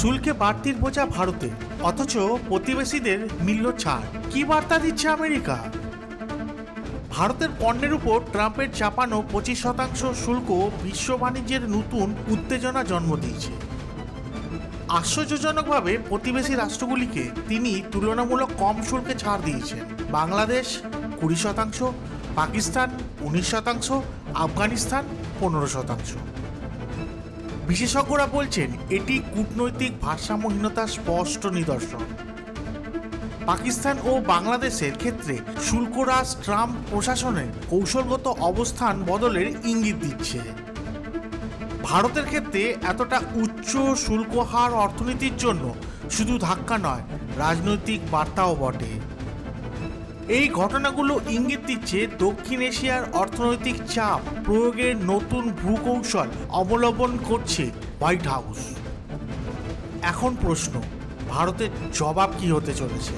শুল্কে বাড়তির বোঝা ভারতে, অথচ প্রতিবেশীদের মিলল ছাড়। কি বার্তা দিচ্ছে আমেরিকা? ভারতের পণ্যের উপর ট্রাম্পের চাপানো পঁচিশ শতাংশ শুল্ক বিশ্ব বাণিজ্যের নতুন উত্তেজনা জন্ম দিয়েছে। আশ্চর্যজনকভাবে প্রতিবেশী রাষ্ট্রগুলিকে তিনি তুলনামূলক কম শুল্কে ছাড় দিয়েছেন। বাংলাদেশ কুড়ি শতাংশ, পাকিস্তান উনিশ শতাংশ, আফগানিস্তান পনেরো শতাংশ। বিশেষজ্ঞরা বলছেন, এটি কূটনৈতিক ভারসাম্যহীনতার স্পষ্ট নিদর্শন। পাকিস্তান ও বাংলাদেশের ক্ষেত্রে শুল্করাজ ট্রাম্প প্রশাসনের কৌশলগত অবস্থান বদলের ইঙ্গিত দিচ্ছে। ভারতের ক্ষেত্রে এতটা উচ্চ শুল্ক হার অর্থনীতির জন্য শুধু ধাক্কা নয়, রাজনৈতিক বার্তাও বটে। এই ঘটনাগুলো ইঙ্গিত দিচ্ছে দক্ষিণ এশিয়ার অর্থনৈতিক চাপ প্রয়োগের নতুন ভূকৌশল অবলম্বন করছে হোয়াইট হাউস। এখন প্রশ্ন, ভারতের জবাব কি হতে চলেছে?